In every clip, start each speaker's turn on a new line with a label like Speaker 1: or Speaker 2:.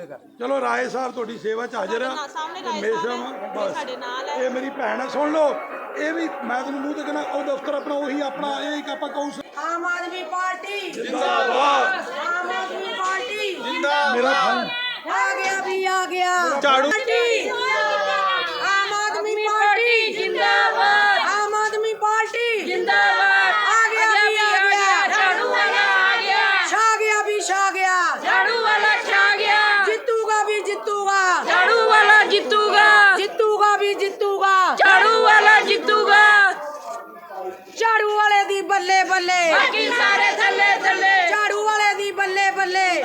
Speaker 1: ਹੋਏਗਾ।
Speaker 2: ਚਲੋ ਰਾਏ ਸਾਹਿਬ ਤੁਹਾਡੀ ਸੇਵਾ ਚ ਹਾਜ਼ਰ ਆ।
Speaker 3: ਸਾਹਮਣੇ ਰਾਏ ਸਾਹਿਬ
Speaker 2: ਬਸ।
Speaker 3: ਇਹ ਸਾਡੇ ਨਾਲ ਹੈ।
Speaker 2: ਇਹ ਮੇਰੀ ਭੈਣ ਹੈ ਸੁਣ ਲਓ। ਇਹ ਵੀ ਮੈਂ ਤੈਨੂੰ ਮੂੰਹ ਤੇ ਕਹਿੰਦਾ ਉਹ ਦਫ਼ਤਰ ਆਪਣਾ ਉਹੀ ਆਪਣਾ ਇਹ ਇੱਕ ਆਪਾਂ ਕੌਂਸਲ
Speaker 4: ਆਮ ਆਦਮੀ ਪਾਰਟੀ।
Speaker 2: ਜਿੰਦਾਬਾਦ।
Speaker 4: ਆਮ ਆਦਮੀ ਪਾਰਟੀ।
Speaker 2: ਮੇਰਾ ਫਨ
Speaker 4: ਆ ਗਿਆ ਵੀ ਆ ਗਿਆ।
Speaker 2: ਝਾੜੂ
Speaker 4: ਬੱਲੇ ਬੱਲੇ।
Speaker 5: ਬਾਕੀ ਸਾਰੇ ਥੱਲੇ ਥੱਲੇ
Speaker 4: ਝਾੜੂ ਵਾਲੇ ਦੀ ਬੱਲੇ ਬੱਲੇ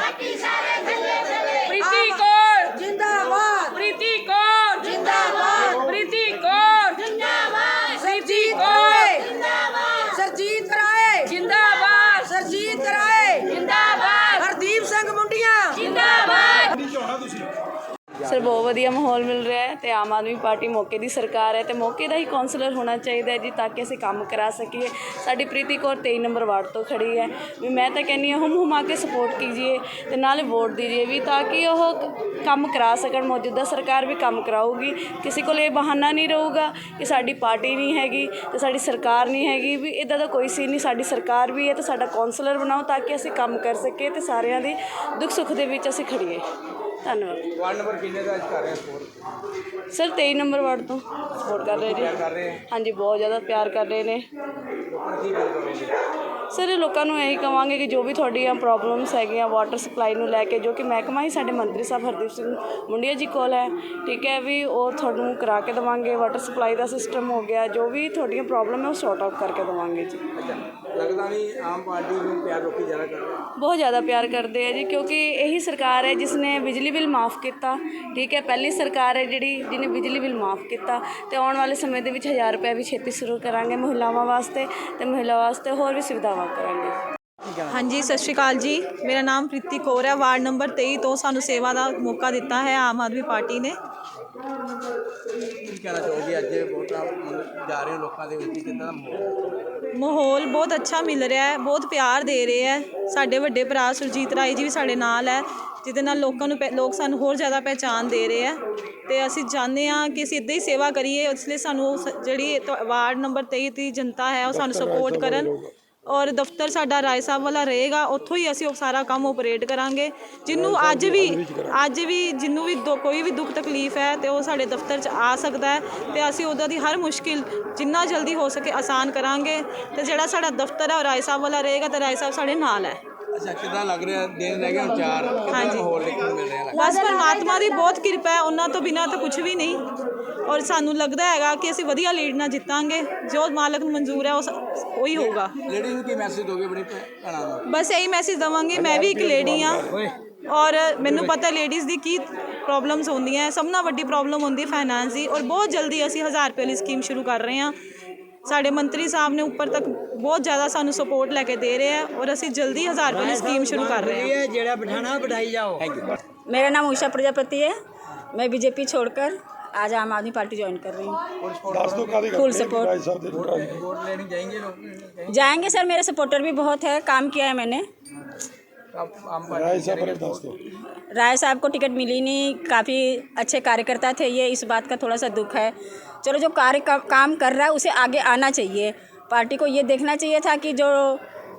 Speaker 5: ਪ੍ਰੀਤੀ ਕੌਰ
Speaker 4: ਜਿੰਦਾਬਾਦ
Speaker 5: ਪ੍ਰੀਤੀ ਕੌਰ
Speaker 4: ਜਿੰਦਾਬਾਦ
Speaker 5: ਪ੍ਰੀਤੀ ਕੌਰ ਜਿੰਦਾਬਾਦ
Speaker 4: ਸਰਜੀਤ
Speaker 5: ਕੌਰ
Speaker 4: ਰਾਏ ਸਰਜੀਤ ਰਾਏ
Speaker 5: ਜਿੰਦਾਬਾਦ
Speaker 4: ਸਰਜੀਤ ਰਾਏ
Speaker 5: ਜਿੰਦਾਬਾਦ
Speaker 4: ਹਰਦੀਪ ਸਿੰਘ ਮੁੰਡੀਆਂ
Speaker 5: ਜਿੰਦਾਬਾਦ
Speaker 2: ਨਹੀਂ ਚਾਹਣਾ ਤੁਸੀਂ
Speaker 6: ਸਰ ਬਹੁਤ ਵਧੀਆ ਮਾਹੌਲ ਮਿਲ ਰਿਹਾ ਹੈ ਤੇ ਆਮ ਆਦਮੀ ਪਾਰਟੀ ਮੌਕੇ ਦੀ ਸਰਕਾਰ ਹੈ ਤੇ ਮੌਕੇ ਦਾ ਹੀ ਕਾਉਂਸਲਰ ਹੋਣਾ ਚਾਹੀਦਾ ਹੈ ਜੀ ਤਾਂ ਕਿ ਅਸੀਂ ਕੰਮ ਕਰਾ ਸਕੀਏ। ਸਾਡੀ ਪ੍ਰੀਤੀ ਕੌਰ 23 ਨੰਬਰ ਵਾਰਡ ਤੋਂ ਖੜੀ ਹੈ। ਵੀ ਮੈਂ ਤਾਂ ਕਹਿੰਨੀ ਹਾਂ ਹੁਮ ਹੁਮਾ ਕੇ ਸਪੋਰਟ ਕੀਜੀਏ ਤੇ ਨਾਲੇ ਵੋਟ ਦੀਜੀਏ ਵੀ ਤਾਂ ਕਿ ਉਹ ਕੰਮ ਕਰਾ ਸਕਣ ਮੌਜੂਦਾ ਸਰਕਾਰ ਵੀ ਕੰਮ ਕਰਾਊਗੀ। ਕਿਸੇ ਕੋਲ ਇਹ ਬਹਾਨਾ ਨਹੀਂ ਰਹੂਗਾ ਕਿ ਸਾਡੀ ਪਾਰਟੀ ਨਹੀਂ ਹੈਗੀ ਤੇ ਸਾਡੀ ਸਰਕਾਰ ਨਹੀਂ ਹੈਗੀ ਵੀ ਇਦਾਂ ਦਾ ਕੋਈ ਸੀ ਨਹੀਂ। ਸਾਡੀ ਸਰਕਾਰ ਵੀ ਹੈ ਤੇ ਸਾਡਾ ਕਾਉਂਸਲਰ ਬਣਾਓ ਤਾਂ ਕਿ ਅਸੀਂ ਕੰਮ ਕਰ ਸਕੀਏ ਤੇ ਸਾਰਿਆਂ ਦੇ ਦੁੱਖ ਸੁੱਖ ਦੇ ਵਿੱਚ ਅਸੀਂ ਖੜੀਏ। ਧੰਨਵਾਦ।
Speaker 1: ਵਾਰਡ ਨੰਬਰ ਕਿੰਨੇ ਦਾ ਅੱਜ ਕਰ ਰਹੇ ਸਪੋਰਟ
Speaker 6: ਸਰ 23 ਨੰਬਰ ਵਾਰਡ ਤੋਂ ਸਪੋਰਟ ਕਰ ਰਹੇ ਜੀ।
Speaker 1: ਕਰ ਰਹੇ ਹੈ
Speaker 6: ਹਾਂਜੀ ਬਹੁਤ ਜ਼ਿਆਦਾ ਪਿਆਰ ਕਰ ਰਹੇ ਨੇ।
Speaker 1: ਲੋਕਾਂ ਨੂੰ ਕੀ ਗੱਲ ਕਰੋਗੇ
Speaker 6: ਸਰ ਲੋਕਾਂ ਨੂੰ ਇਹੀ ਕਵਾਂਗੇ ਕਿ ਜੋ ਵੀ ਤੁਹਾਡੀਆਂ ਪ੍ਰੋਬਲਮਸ ਹੈਗੀਆਂ ਵਾਟਰ ਸਪਲਾਈ ਨੂੰ ਲੈ ਕੇ ਜੋ ਕਿ ਮਹਿਕਮਾ ਹੀ ਸਾਡੇ ਮੰਤਰੀ ਸਾਹਿਬ ਹਰਦੀਪ ਸਿੰਘ ਮੁੰਡੀਆ ਜੀ ਕੋਲ ਹੈ ਠੀਕ ਹੈ ਵੀ ਉਹ ਤੁਹਾਨੂੰ ਕਰਾ ਕੇ ਦੇਵਾਂਗੇ ਵਾਟਰ ਸਪਲਾਈ ਦਾ ਸਿਸਟਮ ਹੋ ਗਿਆ ਜੋ ਵੀ ਤੁਹਾਡੀਆਂ ਪ੍ਰੋਬਲਮ ਹੈ ਉਹ ਸੌਟ ਆਊਟ ਕਰਕੇ ਦੇਵਾਂਗੇ ਜੀ।
Speaker 1: ਲੱਗਦਾ ਨਹੀਂ ਆਮ ਪਾਰਟੀ ਨੂੰ ਪਿਆਰ ਲੋਕੀ ਜ਼ਿਆਦਾ ਕਰ ਰਹੇ
Speaker 6: ਬਹੁਤ ਜ਼ਿਆਦਾ ਪਿਆਰ ਕਰਦੇ ਆ ਜੀ, ਕਿਉਂਕਿ ਇਹੀ ਸਰਕਾਰ ਹੈ ਜਿਸ ਨੇ ਬਿਜਲੀ ਬਿੱਲ ਮਾਫ ਕੀਤਾ, ਠੀਕ ਹੈ, ਪਹਿਲੀ ਸਰਕਾਰ ਹੈ ਜਿਹੜੀ ਜਿਹਨੇ ਬਿਜਲੀ ਬਿੱਲ ਮਾਫ ਕੀਤਾ ਤੇ ਆਉਣ ਵਾਲੇ ਸਮੇਂ ਦੇ ਵਿੱਚ 1000 ਰੁਪਏ ਵੀ ਛੇਤੀ ਸ਼ੁਰੂ ਕਰਾਂਗੇ ਮਹਿਲਾਵਾਂ ਵਾਸਤੇ ਤੇ ਮਹਿਲਾ ਵਾਸਤੇ ਹੋਰ ਵੀ ਸੁਵਿਧਾਵਾਂ ਕਰਾਂਗੇ।
Speaker 3: ਹਾਂਜੀ ਸਤਿ ਸ਼੍ਰੀ ਅਕਾਲ ਜੀ। ਮੇਰਾ ਨਾਮ ਪ੍ਰੀਤੀ ਕੌਰ ਹੈ। ਵਾਰਡ ਨੰਬਰ 23 ਤੋਂ ਸਾਨੂੰ ਸੇਵਾ ਦਾ ਮੌਕਾ ਦਿੱਤਾ ਹੈ ਆਮ ਆਦਮੀ ਪਾਰਟੀ ਨੇ।
Speaker 1: ਕੀ ਕਹਿਣਾ ਚਾਹੋਗੇ? ਅੱਜ ਵੋਟਾਂ ਮੰਗ- ਜਾ ਰਹੇ ਹੋ ਲੋਕਾਂ ਦੇ ਵਿੱਚ ਕਿੰਨਾ ਦਾ ਮਾਹੌਲ
Speaker 3: ਬਹੁਤ ਅੱਛਾ ਮਿਲ ਰਿਹਾ ਹੈ ਬਹੁਤ ਪਿਆਰ ਦੇ ਰਹੇ ਹੈ। ਸਾਡੇ ਵੱਡੇ ਭਰਾ ਸੁਰਜੀਤ ਰਾਏ ਜੀ ਵੀ ਸਾਡੇ ਨਾਲ ਹੈ ਜਿਹਦੇ ਨਾਲ ਲੋਕਾਂ ਨੂੰ ਪਹਿ- ਲੋਕ ਸਾਨੂੰ ਹੋਰ ਜ਼ਿਆਦਾ ਪਹਿਚਾਨ ਦੇ ਰਹੇ ਹੈ। ਤੇ ਅਸੀਂ ਚਾਹੁੰਦੇ ਹਾਂ ਕਿ ਅਸੀਂ ਇੱਦਾਂ ਹੀ ਸੇਵਾ ਕਰੀਏ ਇਸ ਲਈ ਸਾਨੂੰ ਜਿਹੜੀ ਵਾਰਡ ਨੰਬਰ 23 ਦੀ ਜਨਤਾ ਹੈ ਉਹ ਸਾਨੂੰ ਸਪੋਰਟ ਕਰਨ। ਔਰ ਦਫ਼ਤਰ ਸਾਡਾ ਰਾਏ ਸਾਹਿਬ ਵਾਲਾ ਰਹੇਗਾ ਉੱਥੋਂ ਹੀ ਅਸੀਂ ਉਹ ਸਾਰਾ ਕੰਮ ਆਪਰੇਟ ਕਰਾਂਗੇ। ਜਿਹਨੂੰ ਅੱਜ ਵੀ ਅੱਜ ਵੀ ਜਿਹਨੂੰ ਵੀ ਦੁ- ਕੋਈ ਵੀ ਦੁੱਖ ਤਕਲੀਫ ਹੈ ਤੇ ਉਹ ਸਾਡੇ ਦਫ਼ਤਰ 'ਚ ਆ ਸਕਦਾ ਹੈ ਤੇ ਅਸੀਂ ਉਹਦਾ ਦੀ ਹਰ ਮੁਸ਼ਕਿਲ ਜਿੰਨਾ ਜਲਦੀ ਹੋ ਸਕੇ ਆਸਾਨ ਕਰਾਂਗੇ ਤੇ ਜਿਹੜਾ ਸਾਡਾ ਦਫ਼ਤਰ ਹੈ ਉਹ ਰਾਏ ਸਾਹਿਬ ਵਾਲਾ ਰਹੇਗਾ ਤੇ ਰਾਏ ਸਾਹਿਬ ਸਾਡੇ ਨਾਲ ਹੈ।
Speaker 1: ਅੱਛਾ ਕਿੱਦਾਂ ਲੱਗ ਰਿਹਾ? ਦਿਨ ਰਹਿ ਹੁਣ ਚਾਰ। ਕਿੱਦਾਂ
Speaker 3: ਹਾਂਜੀ।
Speaker 1: ਮਾਹੌਲ ਦੇਖਣ ਨੂੰ ਮਿਲ ਰਿਹਾ? ਲੱਗਦਾ
Speaker 3: ਬਸ ਪਰਮਾਤਮਾ ਦੀ ਬਹੁਤ ਕਿਰਪਾ ਹੈ ਉਹਨਾਂ ਤੋਂ ਬਿਨਾਂ ਤਾਂ ਕੁਝ ਵੀ ਨਹੀਂ। ਔਰ ਸਾਨੂੰ ਲੱਗਦਾ ਹੈਗਾ ਕਿ ਅਸੀਂ ਵਧੀਆ ਲੀਡ ਨਾਲ ਜਿੱਤਾਂਗੇ ਜੋ ਮਾਲਕ ਨੂੰ ਮਨਜ਼ੂਰ ਹੈ ਉਹ ਸ- ਉਹੀ ਹੋਊਗਾ
Speaker 1: ਲੇਡੀ ਨੂੰ ਕੀ ਮੈਸੇਜ ਦੋਗੇ ਬੜੀ ਭੈਣਾਂ ਨੂੰ
Speaker 3: ਬਸ ਇਹੀ ਮੈਸੇਜ ਦਵਾਂਗੇ ਮੈਂ ਵੀ ਇੱਕ ਲੇਡੀ ਆ ਔਰ ਮੈਨੂੰ ਪਤਾ ਲੇਡੀਜ਼ ਦੀ ਕੀ ਪ੍ਰੋਬਲਮਸ ਹੁੰਦੀਆਂ ਸਭ ਨਾਲ ਵੱਡੀ ਪ੍ਰੋਬਲਮ ਹੁੰਦੀ ਹੈ ਫਾਈਨਾਂਸ ਦੀ ਔਰ ਬਹੁਤ ਜਲਦੀ ਅਸੀਂ 1000 ਰੁਪਏ ਵਾਲੀ ਸਕੀਮ ਸ਼ੁਰੂ ਕਰ ਰਹੇ ਹਾਂ ਸਾਡੇ ਮੰਤਰੀ ਸਾਹਿਬ ਨੇ ਉੱਪਰ ਤੱਕ ਬਹੁਤ ਜ਼ਿਆਦਾ ਸਾਨੂੰ ਸਪੋਰਟ ਲੈ ਕੇ ਦੇ ਰਹੇ ਆ ਔਰ ਅਸੀਂ ਜਲਦੀ 1000 ਰੁਪਏ ਵਾਲੀ ਸਕੀਮ ਸ਼ੁਰੂ ਕਰ ਰਹੇ ਹਾਂ
Speaker 1: ਜਿਹੜਾ ਬਿਠਾਣਾ ਬਿਠਾਈ ਜਾਓ ਥੈਂਕ ਯੂ
Speaker 7: मेरा नाम उषा प्रजापति है मैं बीजेपी छोड़कर आज आम आदमी पार्टी ज्वाइन कर रही हूँ।
Speaker 1: फुल सपोर्ट
Speaker 7: जाएँगे सर मेरे सपोर्टर भी बहुत है काम किया है मैंने। राय साहब को टिकट मिली नहीं काफ़ी अच्छे कार्यकर्ता थे ये इस बात का थोड़ा सा दुख है। चलो जो कार्य का, काम कर रहा है उसे आगे आना चाहिए। पार्टी को ये देखना चाहिए था कि जो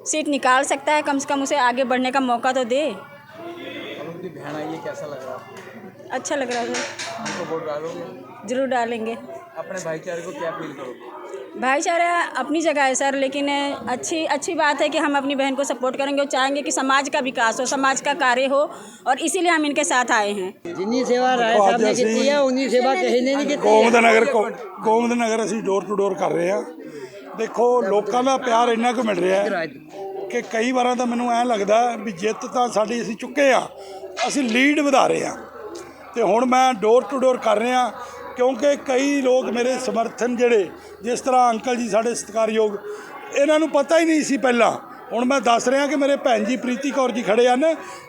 Speaker 7: सीट निकाल सकता है कम से कम उसे आगे बढ़ने का मौका तो दे।
Speaker 1: कैसा लग रहा है
Speaker 7: अच्छा लग रहा है
Speaker 1: उनको वोट डालोगे
Speaker 7: ज़रूर डालेंगे
Speaker 1: अपने भाईचारे को क्या फील करोगे
Speaker 7: भाईचारा अपनी जगह है सर लेकिन अच्छी अच्छी बात है कि हम अपनी बहन को सपोर्ट करेंगे और चाहेंगे कि समाज का विकास हो समाज का कार्य हो और इसीलिए हम इनके साथ आए हैं
Speaker 8: ਜਿੰਨੀ ਸੇਵਾ ਰਾਏ ਸਾਹਿਬ ਨੇ ਕੀਤੀ ਹੈ ਉਨੀ ਸੇਵਾ ਕਿਸੇ ਨੇ ਨਹੀਂ ਕੀਤੀ
Speaker 2: ਗੋਮਦ ਨਗਰ ਕੋ- ਗੋਮਦ ਨਗਰ ਅਸੀਂ ਡੋਰ ਟੂ ਡੋਰ ਕਰ ਰਹੇ ਹਾਂ ਦੇਖੋ ਲੋਕਾਂ ਦਾ ਪਿਆਰ ਇੰਨਾ ਕੁ ਮਿਲ ਰਿਹਾ ਹੈ ਕਿ ਕਈ ਵਾਰਾਂ ਤਾਂ ਮੈਨੂੰ ਐਂ ਲੱਗਦਾ ਵੀ ਜਿੱਤ ਤਾਂ ਸਾਡੀ ਅਸੀਂ ਚੁੱਕੇ ਆ ਅਸੀਂ ਲੀਡ ਵਧਾ ਰਹੇ ਹਾਂ ਤੇ ਹੁਣ ਮੈਂ ਡੋਰ ਟੂ ਡੋਰ ਕਰ ਰਿਹਾ, ਕਿਉਂਕਿ ਕਈ ਲੋਕ ਮੇਰੇ ਸਮਰਥਨ ਜਿਹੜੇ, ਜਿਸ ਤਰ੍ਹਾਂ ਅੰਕਲ ਜੀ ਸਾਡੇ ਸਤਿਕਾਰਯੋਗ, ਇਹਨਾਂ ਨੂੰ ਪਤਾ ਹੀ ਨਹੀਂ ਸੀ ਪਹਿਲਾਂ। ਹੁਣ ਮੈਂ ਦੱਸ ਰਿਹਾ ਕਿ ਮੇਰੇ ਭੈਣ ਜੀ ਪ੍ਰੀਤੀ ਕੌਰ ਜੀ ਖੜੇ ਹਨ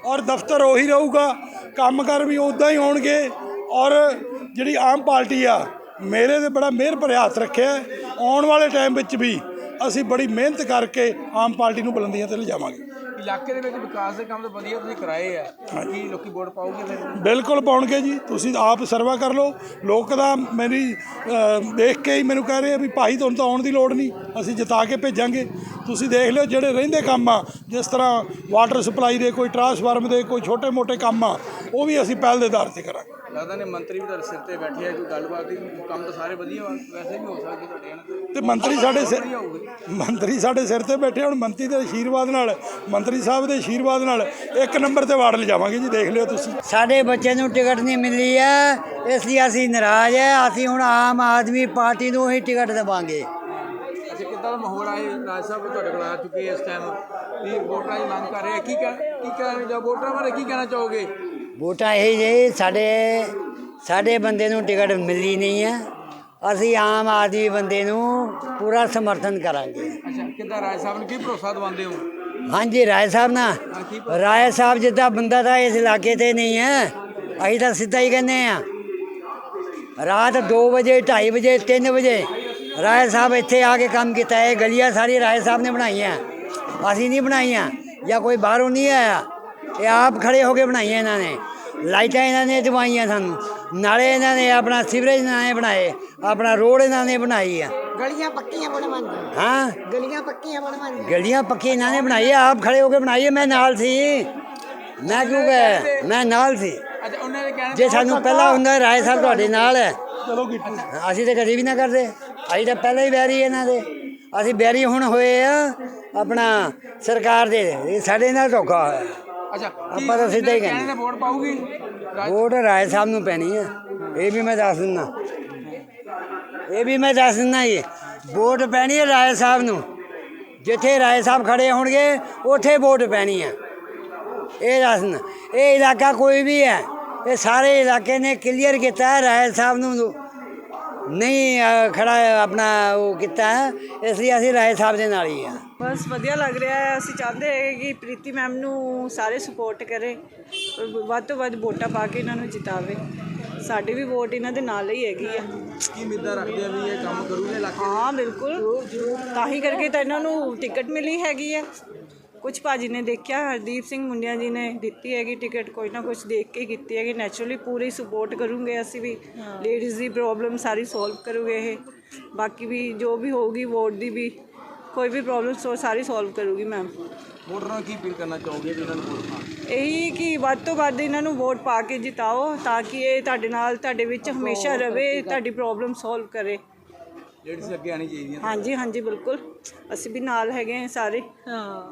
Speaker 2: ਔਰ ਦਫ਼ਤਰ ਉਹੀ ਰਹੂਗਾ ਕੰਮਕਾਰ ਵੀ ਉਦਾਂ ਹੀ ਹੋਣਗੇ ਔਰ ਜਿਹੜੀ ਆਮ ਪਾਰਟੀ ਆ, ਮੇਰੇ ਤੇ ਬੜਾ ਮਿਹਰ ਭਰਿਆ ਹੱਥ ਰੱਖਿਆ ਆਉਣ ਵਾਲੇ ਟਾਈਮ ਵਿੱਚ ਵੀ ਅਸੀਂ ਬੜੀ ਮਿਹਨਤ ਕਰਕੇ ਆਮ ਪਾਰਟੀ ਨੂੰ ਬੁਲੰਦੀਆਂ ਤੇ ਲਿਜਾਵਾਂਗੇ।
Speaker 1: ਇਲਾਕੇ ਦੇ ਵਿੱਚ ਵਿਕਾਸ ਦੇ ਕੰਮ ਤਾਂ ਵਧੀਆ ਤੁਸੀਂ ਕਰਾਏ ਆ। ਕੀ ਲੋਕੀ ਵੋਟ ਪਾਉਗੇ ਫਿਰ?
Speaker 2: ਬਿਲਕੁਲ ਪਾਉਣਗੇ ਜੀ। ਤੁਸੀਂ ਆਪ ਸਰਵਾ ਕਰ ਲਓ। ਲੋਕ ਦਾ ਮੇਰੀ ਅ, ਦੇਖ ਕੇ ਹੀ ਮੈਨੂੰ ਕਹਿ ਰਹੇ ਆ ਵੀ ਭਾਈ ਤੁਹਾਨੂੰ ਤਾਂ ਆਉਣ ਦੀ ਲੋੜ ਨਹੀਂ। ਅਸੀਂ ਜਿਤਾ ਕੇ ਭੇਜਾਂਗੇ। ਤੁਸੀਂ ਦੇਖ ਲਿਓ ਜਿਹੜੇ ਰਹਿੰਦੇ ਕੰਮ ਆ। ਜਿਸ ਤਰ੍ਹਾਂ ਵਾਟਰ ਸਪਲਾਈ ਦੇ ਕੋਈ ਟਰਾਂਸਫਾਰਮ ਦੇ ਕੋਈ ਛੋਟੇ-ਮੋਟੇ ਕੰਮ ਆ ਉਹ ਵੀ ਅਸੀਂ ਪਹਿਲ ਦੇ ਆਧਾਰ ਤੇ ਕਰਾਂਗੇ।
Speaker 1: ਲੱਗਦਾ ਨੇ ਮੰਤਰੀ ਵੀ ਤੁਹਾਡੇ ਸਿਰ ਤੇ ਬੈਠੇ ਆ ਕੋਈ ਗੱਲਬਾਤ ਦੀ ਕੰਮ ਤਾਂ ਸਾਰੇ ਵਧੀਆ ਵਾ ਵੈਸੇ ਵੀ ਹੋ ਸਕਦੇ ਤੁਹਾਡੇ ਨਾਲ।
Speaker 2: ਤੇ ਮੰਤਰੀ ਸਾਡੇ ਸਿਰ ਮੰਤਰੀ ਸਾਡੇ ਸਿਰ ਤੇ ਬੈਠੇ ਹੁਣ ਮੰਤਰੀ ਦੇ ਆਸ਼ੀਰਵਾਦ ਨਾਲ ਮੰਤਰੀ ਸਾਹਿਬ ਦੇ ਆਸ਼ੀਰਵਾਦ ਨਾਲ ਇੱਕ ਨੰਬਰ ਤੇ ਵਾਰਡ ਲਿਜਾਵਾਂਗੇ ਜੀ ਦੇਖ ਲਿਓ ਤੁਸੀਂ।
Speaker 8: ਸਾਡੇ ਬੱਚੇ ਨੂੰ ਟਿਕਟ ਨਹੀਂ ਮਿਲੀ ਹੈ ਇਸ ਲਈ ਅਸੀਂ ਨਾਰਾਜ਼ ਹੈ ਅਸੀਂ ਹੁਣ ਆਮ ਆਦਮੀ ਪਾਰਟੀ ਨੂੰ ਹੀ ਟਿਕਟ ਦੇਵਾਂਗੇ।
Speaker 1: ਅੱਛਾ ਕਿੱਦਾਂ ਦਾ ਮਾਹੌਲ ਆਏ ਰਾਜ ਸਾਹਿਬ ਤੁਹਾਡੇ ਕੋਲ ਆ ਚੁੱਕੇ ਇਸ ਟਾਈਮ ਵੀ ਵੋਟਰਾਂ ਦੀ ਮੰਗ ਕਰ ਰਹੇ ਆ। ਕੀ ਕਹਿ ਕੀ ਕਹਿਣਾ ਜਾਂ ਵੋਟਰਾਂ ਬਾਰੇ ਕੀ ਕਹਿਣਾ ਚਾਹੋਗੇ?
Speaker 8: ਵੋਟਾਂ ਇਹ ਜੇ ਸਾਡੇ ਸਾਡੇ ਬੰਦੇ ਨੂੰ ਟਿਕਟ ਮਿਲੀ ਨਹੀਂ ਹੈ। ਅਸੀਂ ਆਮ ਆਦਮੀ ਬੰਦੇ ਨੂੰ ਪੂਰਾ ਸਮਰਥਨ ਕਰਾਂਗੇ।
Speaker 1: ਅੱਛਾ ਕਿੱਦਾਂ ਰਾਜ ਸਾਹਿਬ ਨੂੰ ਕੀ ਭਰੋਸਾ ਦਵਾਉਂਦੇ ਹੋ?
Speaker 8: ਹਾਂਜੀ ਰਾਏ ਸਾਹਿਬ ਨਾ ਰਾਏ ਸਾਹਿਬ ਜਿੱਦਾਂ ਬੰਦਾ ਤਾਂ ਇਸ ਇਲਾਕੇ ਤੇ ਨਹੀਂ ਹੈ। ਅਸੀਂ ਤਾਂ ਸਿੱਧਾ ਹੀ ਕਹਿੰਦੇ ਆ ਰਾਤ 2 ਵਜੇ 2:30 ਵਜੇ 3 ਵਜੇ ਰਾਏ ਸਾਹਿਬ ਇੱਥੇ ਆ ਕੇ ਕੰਮ ਕੀਤਾ। ਹੈ ਗਲੀਆਂ ਸਾਰੀ ਰਾਏ ਸਾਹਿਬ ਨੇ ਬਣਾਈਆਂ। ਅਸੀਂ ਨਹੀਂ ਬਣਾਈਆਂ ਜਾਂ ਕੋਈ ਬਾਹਰੋਂ ਨਹੀਂ ਆਇਆ। ਇਹ ਆਪ ਖੜੇ ਹੋ ਕੇ ਬਣਾਈਆਂ ਇਹਨਾਂ ਨੇ। ਲਾਈਟਾਂ ਇਹਨਾਂ ਨੇ ਦਵਾਈਆਂ ਸਾਨੂੰ। ਨਾਲੇ ਇਹਨਾਂ ਨੇ ਆਪਣਾ ਸੀਵਰੇਜ ਇਹਨਾਂ ਨੇ ਬਣਾਏ। ਆਪਣਾ ਰੋਡ ਇਹਨਾਂ ਨੇ ਬਣਾਈ ਆ।
Speaker 9: ਗਲੀਆਂ ਪੱਕੀਆਂ ਬਣਵਾਈਆਂ
Speaker 8: ਹਾਂ?
Speaker 9: ਗਲੀਆਂ ਪੱਕੀਆਂ ਬਣਵਾਈਆਂ
Speaker 8: ਗਲੀਆਂ ਪੱਕੀ ਇਹਨਾਂ ਨੇ ਬਣਾਈ ਆ, ਆਪ ਖੜੇ ਹੋ ਕੇ ਬਣਾਈ ਹੈ, ਮੈਂ ਨਾਲ ਸੀ। ਮੈਂ ਕਿਉਂ ਗਿਆ ਮੈਂ ਨਾਲ ਸੀ।
Speaker 1: ਅੱਛਾ ਉਹਨਾਂ ਦੇ ਕਹਿਣ
Speaker 8: ਜੇ ਸਾਨੂੰ ਪਹਿਲਾਂ ਹੁੰਦਾ ਰਾਏ ਸਾਹਿਬ ਤੁਹਾਡੇ ਨਾਲ ਹੈ। ਅਸੀਂ ਤਾਂ ਕਦੇ ਵੀ ਨਾ ਕਰਦੇ। ਅਸੀਂ ਤਾਂ ਪਹਿਲਾਂ ਹੀ ਬੈਰੀ ਇਹਨਾਂ ਦੇ। ਅਸੀਂ ਬੈਰੀ ਹੁਣ ਹੋਏ ਆ ਆਪਣਾ ਸਰਕਾਰ ਦੇ। ਸਾਡੇ ਨਾਲ ਧੋਖਾ ਹੋਇਆ।
Speaker 1: ਅੱਛਾ
Speaker 8: ਆਪਾਂ ਤਾਂ ਸਿੱਧਾ ਹੀ ਕਹਿੰਦੇ।
Speaker 1: ਕਹਿੰਦੇ ਵੋਟ ਰਾਜ-
Speaker 8: ਵੋਟ ਰਾਏ ਸਾਹਿਬ ਨੂੰ ਪੈਣੀ ਹੈ ਇਹ ਵੀ ਮੈਂ ਦੱਸ ਦਿੰਦਾ। ਇਹ ਵੀ ਮੈਂ ਦੱਸ ਦਿੰਦਾ ਜੀ। ਵੋਟ ਪੈਣੀ ਹੈ ਰਾਏ ਸਾਹਿਬ ਨੂੰ। ਜਿੱਥੇ ਰਾਏ ਸਾਹਿਬ ਖੜੇ ਹੋਣਗੇ ਉੱਥੇ ਵੋਟ ਪੈਣੀ ਹੈ ਇਹ ਦੱਸ ਦਿੰਦਾ। ਇਹ ਇਲਾਕਾ ਕੋਈ ਵੀ ਹੈ ਇਹ ਸਾਰੇ ਇਲਾਕੇ ਨੇ ਕਲੀਅਰ ਕੀਤਾ ਹੈ ਰਾਏ ਸਾਹਿਬ ਨੂੰ। ਨਹੀਂ ਖੜਾ ਆਪਣਾ ਉਹ ਕੀਤਾ ਹੈ। ਇਸ ਲਈ ਅਸੀਂ ਰਾਏ ਸਾਹਿਬ ਦੇ ਨਾਲ ਹੀ ਆ
Speaker 10: ਬਸ ਵਧੀਆ ਲੱਗ ਰਿਹਾ ਹੈ। ਅਸੀਂ ਚਾਹੁੰਦੇ ਹਾਂ ਕਿ ਪ੍ਰੀਤੀ ਮੈਮ ਨੂੰ ਸਾਰੇ ਸਪੋਰਟ ਕਰੇ ਔਰ ਵੱਧ ਤੋਂ ਵੱਧ ਵੋਟਾਂ ਪਾ ਕੇ ਇਹਨਾਂ ਨੂੰ ਜਿਤਾਵੇ। ਸਾਡੀ ਵੀ ਵੋਟ ਇਹਨਾਂ ਦੇ ਨਾਲ ਹੀ ਹੈਗੀ ਆ।
Speaker 1: ਕੀ ਉਮੀਦਾਂ ਰੱਖਦੇ ਆ ਵੀ ਇਹ ਕੰਮ ਕਰੂਗੇ ਇਲਾਕੇ
Speaker 10: ਹਾਂ ਬਿਲਕੁਲ। ਤਾਂ ਹੀ ਕਰਕੇ ਤਾਂ ਇਹਨਾਂ ਨੂੰ ਟਿਕਟ ਮਿਲੀ ਹੈਗੀ ਹੈ ਕੁਝ ਭਾਜੀ ਨੇ ਦੇਖਿਆ ਹਰਦੀਪ ਸਿੰਘ ਮੁੰਡਿਆ ਜੀ ਨੇ ਦਿੱਤੀ ਹੈਗੀ ਟਿਕਟ ਕੋਈ ਨਾ ਕੁਝ ਦੇਖ ਕੇ ਕੀਤੀ ਹੈਗੀ। ਨੈਚੁਰਲੀ ਪੂਰੀ ਸਪੋਰਟ ਕਰੂੰਗੇ ਅਸੀਂ ਵੀ। ਲੇਡੀਜ਼ ਦੀ ਪ੍ਰੋਬਲਮ ਸਾਰੀ ਸੋਲਵ ਕਰੂਗੇ ਇਹ। ਬਾਕੀ ਵੀ ਜੋ ਵੀ ਹੋਊਗੀ ਵੋਟ ਦੀ ਵੀ ਕੋਈ ਵੀ ਪ੍ਰੋਬਲਮ ਸਾਰੀ ਸੋਲਵ ਕਰੂਗੀ ਮੈਮ
Speaker 1: ਵੋਟਰਾਂ ਨੂੰ ਕੀ ਅਪੀਲ ਕਰਨਾ ਚਾਹੋਗੇ ਵੀ ਇਹਨਾਂ ਨੂੰ ਵੋਟ ਪਾਉਣ?
Speaker 10: ਇਹੀ ਕਿ ਵੱਧ ਤੋਂ ਵੱਧ ਇਹਨਾਂ ਨੂੰ ਵੋਟ ਪਾ ਕੇ ਜਿਤਾਓ ਤਾਂ ਕਿ ਇਹ ਤੁਹਾਡੇ ਨਾਲ ਤੁਹਾਡੇ ਵਿੱਚ ਹਮੇਸ਼ਾ ਰਵੇ ਤੁਹਾਡੀ ਪ੍ਰੋਬਲਮ ਸੋਲਵ ਕਰੇ।
Speaker 1: ਲੇਡੀਜ਼ ਅੱਗੇ ਆਣੀ ਚਾਹੀਦੀਆਂ
Speaker 10: ਹਾਂਜੀ ਹਾਂਜੀ ਬਿਲਕੁਲ। ਅਸੀਂ ਵੀ ਨਾਲ ਹੈਗੇ ਹਾਂ ਸਾਰੇ। ਹਾਂ।